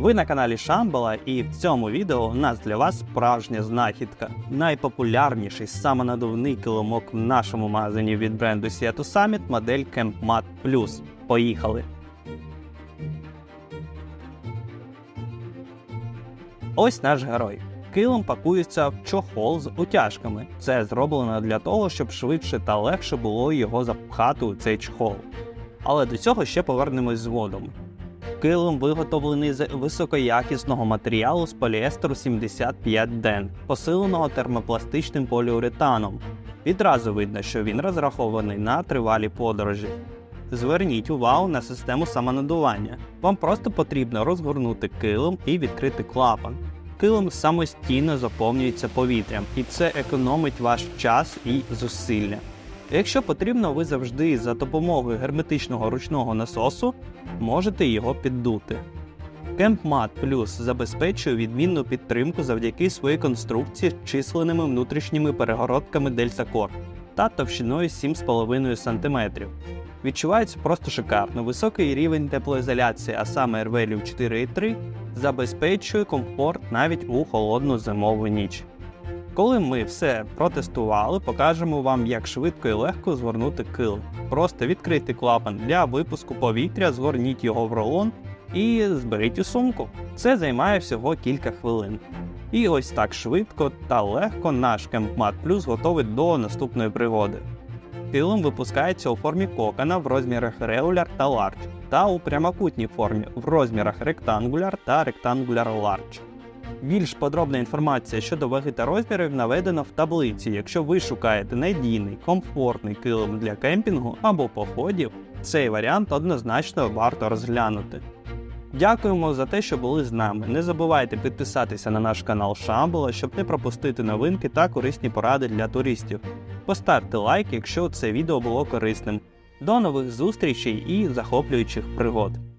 Ви на каналі Шамбала, і в цьому відео у нас для вас справжня знахідка. Найпопулярніший самонадувний килимок в нашому магазині від бренду Seattle Summit модель Camp Mat Plus. Поїхали! Ось наш герой. Килим пакується в чохол з утяжками. Це зроблено для того, щоб швидше та легше було його запхати у цей чохол. Але до цього ще повернемось згодом. Килим виготовлений з високоякісного матеріалу з поліестеру 75 ден, посиленого термопластичним поліуретаном. Відразу видно, що він розрахований на тривалі подорожі. Зверніть увагу на систему самонадування. Вам просто потрібно розгорнути килим і відкрити клапан. Килим самостійно заповнюється повітрям, і це економить ваш час і зусилля. Якщо потрібно, ви завжди за допомогою герметичного ручного насосу можете його піддути. CampMat Plus забезпечує відмінну підтримку завдяки своїй конструкції з численними внутрішніми перегородками Delta та товщиною 7,5 см. Відчувається просто шикарно. Високий рівень теплоізоляції, а саме R-Value 4.3, забезпечує комфорт навіть у холодну зимову ніч. Коли ми все протестували, покажемо вам, як швидко і легко згорнути кил. Просто відкрийте клапан для випуску повітря, згорніть його в рулон і зберіть у сумку. Це займає всього кілька хвилин. І ось так швидко та легко наш CampMat Plus готовий до наступної пригоди. Килим випускається у формі кокона в розмірах Regular та Large та у прямокутній формі в розмірах Rectangular та Rectangular Large. Більш подробна інформація щодо ваги та розмірів наведена в таблиці. Якщо ви шукаєте надійний, комфортний килим для кемпінгу або походів, цей варіант однозначно варто розглянути. Дякуємо за те, що були з нами. Не забувайте підписатися на наш канал Шамбола, щоб не пропустити новинки та корисні поради для туристів. Поставте лайк, якщо це відео було корисним. До нових зустрічей і захоплюючих пригод!